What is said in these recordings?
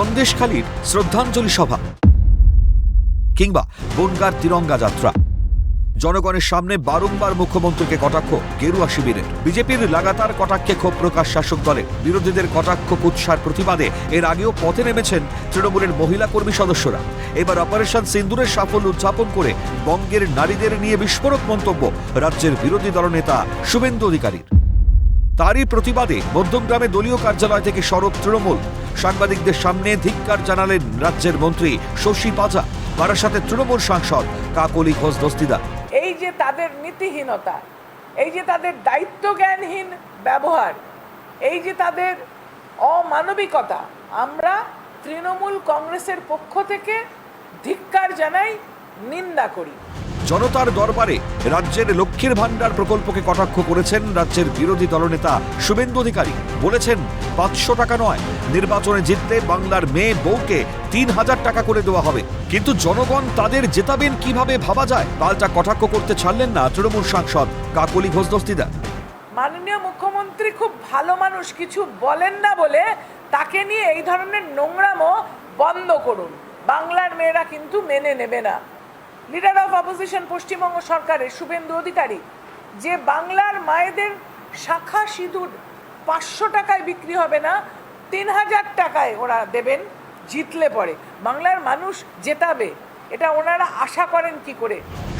সন্দেশখালীর শ্রদ্ধাঞ্জলি সভা কিংবা বনগার তিরঙ্গা যাত্রা। জনগণের সামনে বারংবার মুখ্যমন্ত্রীকে কটাক্ষ, গেরুয়া শিবিরের। বিজেপির লাগাতার কটাক্ষে ক্ষোভ প্রকাশ শাসক দলের। বিরোধীদের কটাক্ষ, কুৎসার প্রতিবাদে এর আগেও পথে নেমেছেন তৃণমূলের মহিলা কর্মী সদস্যরা। এবার অপারেশন সিন্দুরের সাফল্য উদযাপন করে বঙ্গের নারীদের নিয়ে বিস্ফোরক মন্তব্য রাজ্যের বিরোধী দলনেতা শুভেন্দু অধিকারীর। তারই প্রতিবাদে মধ্যমগ্রামে দলীয় কার্যালয় থেকে সরব তৃণমূল। সাংবাদিকদের সামনে ধিক্কার জানালেন রাজ্যের মন্ত্রী শশী পাজা, বারাসাতে তৃণমূল সাংসদ কাকলি ঘোষ দস্তিদা এই যে তাদের নীতিহীনতা, এই যে তাদের দায়িত্বজ্ঞানহীন ব্যবহার, এই যে তাদের অমানবিকতা, আমরা তৃণমূল কংগ্রেসের পক্ষ থেকে ধিক্কার জানাই, নিন্দা করি। জনতার দরবারে রাজ্যের লক্ষ্মীর ভাণ্ডার প্রকল্পকে কটাক্ষ করেছেন রাজ্যের বিরোধী দলনেতা শুভেন্দু অধিকারী। বলেছেন, পাঁচশো টাকা নয়, নির্বাচনে জিতলে বাংলার মেয়ে বউকে তিন হাজার টাকা করে দেওয়া হবে। কিন্তু জনগণ তাদের জেতাবেন কীভাবে ভাবা যায়? পাল্টা কটাক্ষ করতে ছাড়লেন না তৃণমূল সাংসদ কাকলি ঘোষ দস্তিদা মাননীয় মুখ্যমন্ত্রী খুব ভালো মানুষ, কিছু বলেন না বলে তাকে নিয়ে এই ধরনের নোংরামো বন্ধ করুন। বাংলার মেয়েরা কিন্তু মেনে নেবে না। লিডার অফ অপোজিশন পশ্চিমবঙ্গ সরকারের শুভেন্দু অধিকারী যে বাংলার মায়েদের শাখা সিঁদুর পাঁচশো টাকায় বিক্রি হবে না, তিন হাজার টাকায় ওরা দেবেন, জিতলে পরে। বাংলার মানুষ জেতাবে, এটা ওনারা আশা করেন কি করে?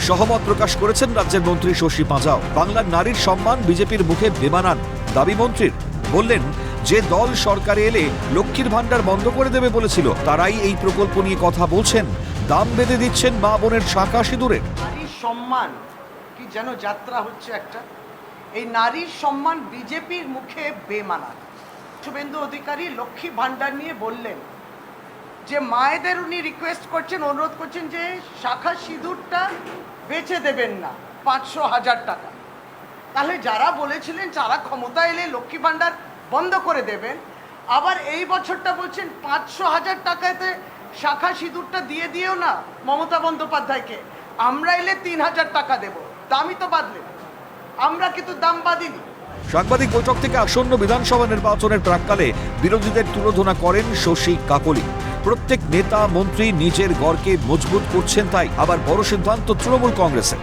সহমত প্রকাশ করেছেন রাজ্যের মন্ত্রী শশী পাঁজাও বাংলার নারীর সম্মান বিজেপির মুখে বেমানান দাবি মন্ত্রীর। বললেন, যে দল সরকারে এলে লক্ষ্মীর ভাণ্ডার বন্ধ করে দেবে বলেছিল, তারাই এই প্রকল্প নিয়ে কথা বলছেন। দাম বেঁধে দিচ্ছেন মা বোনের শাঁখা সিঁদুরের। নারীর সম্মান কি যেন যাত্রা হচ্ছে একটা? এই নারীর সম্মান বিজেপির মুখে বেমানা। শুভেন্দু অধিকারী লক্ষ্মী ভাণ্ডার নিয়ে বললেন যে, মায়েদের উনি রিকোয়েস্ট করছেন, অনুরোধ করছেন যে শাখা সিঁদুরটা বেচে দেবেন না, পাঁচশো হাজার টাকা। তাহলে যারা বলেছিলেন যারা ক্ষমতা এলে লক্ষ্মী ভাণ্ডার বন্ধ করে দেবেন। আবার এই বছরটা বলছেন পাঁচশো হাজার টাকাতে শাখা সিঁদুরটা দিয়ে দিও না মমতা বন্দ্যোপাধ্যায়কে। আমরা এলে তিন হাজার টাকা দেব। দামই তো বাদলে। আমরা কিন্তু দাম বাদিনি। সাংবাদিক বৈঠক থেকে আসন্ন বিধানসভা নির্বাচনের প্রাককালে বিরোধীদের তুলোধনা করেন শশী কাকলি। প্রত্যেক নেতা, মন্ত্রী নিজের গড়কে মজবুত করছেন তাই আবার বড় সিদ্ধান্ত তৃণমূল কংগ্রেসের।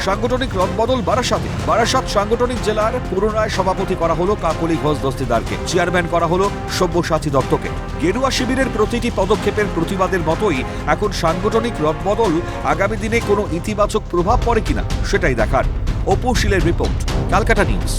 সাংগঠনিক রদবদল বারাসাতে। বারাসাত সাংগঠনিক জেলার পুনরায় সভাপতি করা হলো কাকলি ঘোষ দস্তিদারকে। চেয়ারম্যান করা হলো সব্যসাচী দত্তকে। গেরুয়া শিবিরের প্রতিটি পদক্ষেপের প্রতিবাদের মতোই এখন সাংগঠনিক রদবদল আগামী দিনে কোনো ইতিবাচক প্রভাব পড়ে কিনা সেটাই দেখার অপু শীলের রিপোর্ট, কালকাটা নিউজ।